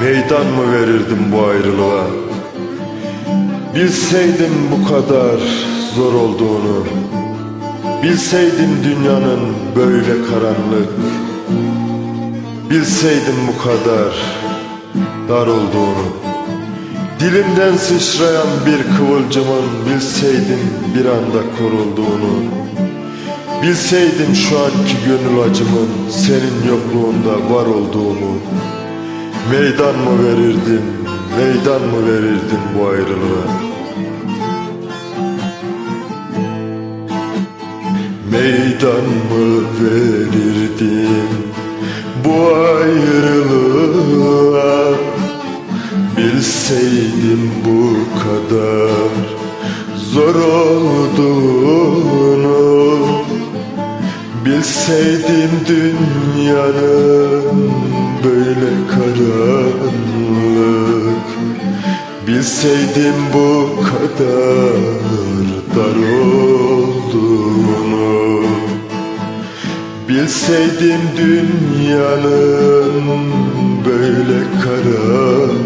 Meydan mı verirdim bu ayrılığa? Bilseydim bu kadar zor olduğunu Bilseydim dünyanın böyle karanlık Bilseydim bu kadar dar olduğunu Dilimden sıçrayan bir kıvılcımın Bilseydim bir anda korulduğunu Bilseydim şu anki gönül acımın Senin yokluğunda var olduğunu Meydan mı verirdim, meydan mı verirdim bu ayrılığa? Meydan mı verirdim bu ayrılığa? Bilseydim bu kadar zor olduğunu Bilseydim dünyanın böyle karanlık Bilseydim bu kadar dar olduğunu Bilseydim dünyanın böyle karanlık.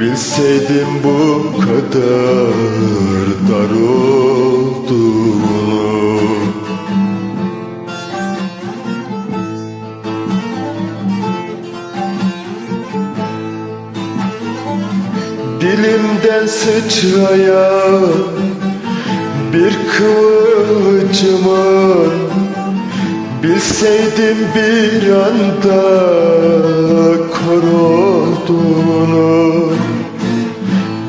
Bilseydim bu kadar dar olduğunu. Dilimden sıçrayan bir kıvılcımın Bilseydim bir anda kor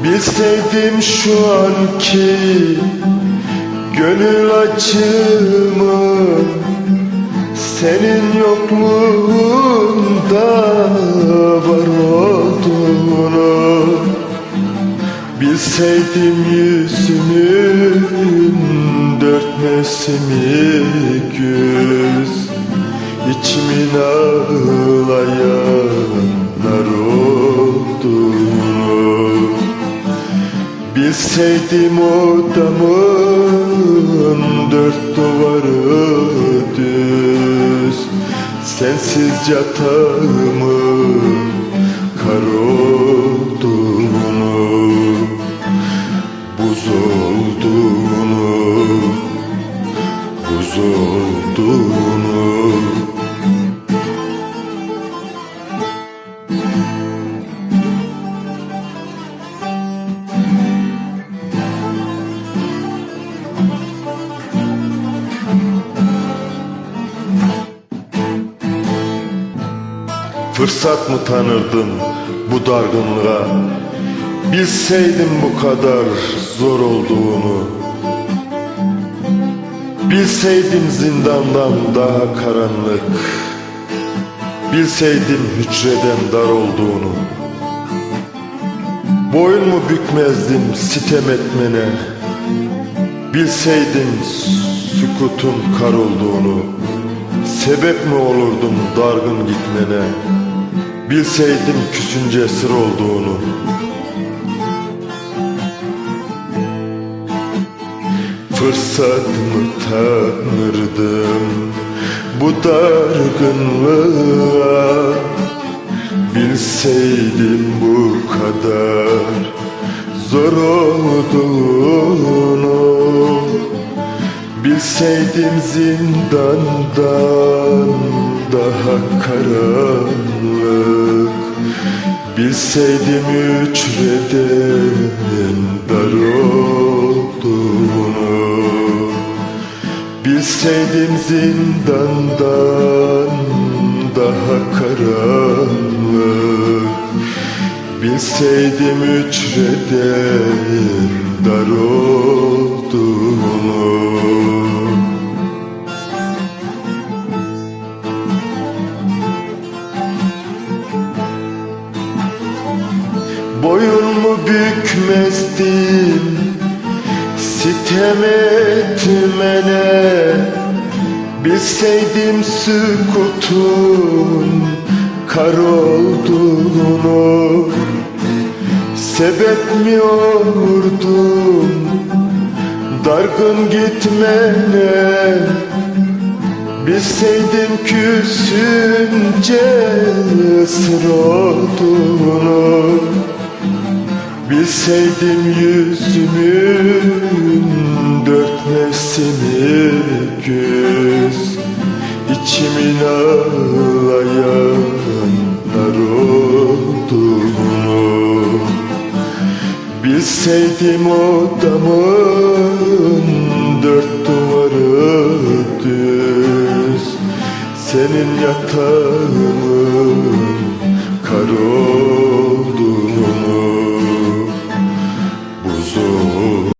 Bilseydim şu anki gönül acımı. Senin yokluğunda var Bilseydim yüzümün dört mevsimi güz. İçimin ağlayanlar olduğunu Bilseydim odamın dört duvarı düz. Sensiz yatağımın kar Olduğunu Fırsat mı tanırdın bu dargınlığa? Bilseydim bu kadar zor olduğunu Bilseydim zindandan daha karanlık Bilseydim hücreden dar olduğunu. Boyun mu bükmezdim sitem etmene Bilseydim sükutun kar olduğunu. Sebep mi olurdum dargın gitmene Bilseydim küsünce sır olduğunu Fırsat mı tanırdım bu dargınlığa? Bilseydim bu kadar zor olduğunu. Bilseydim zindandan daha karanlık. Bilseydim ücreden dar olduğunu Bilseydim zindandan daha karanlık. Bilseydim ücreden dar olduğunu Boyun bükmezdim Sitem etmene Bilseydim sükutun kar olduğunu. Sebep mi ordum dargın gitmene. Bilseydim küsünce ısır olduğunu Bilseydim yüzümün dört mevsimi güz. İçimin ağlayanlar olduğunu Bilseydim odamın dört duvarı düz. Senin yatağının kar olduğunu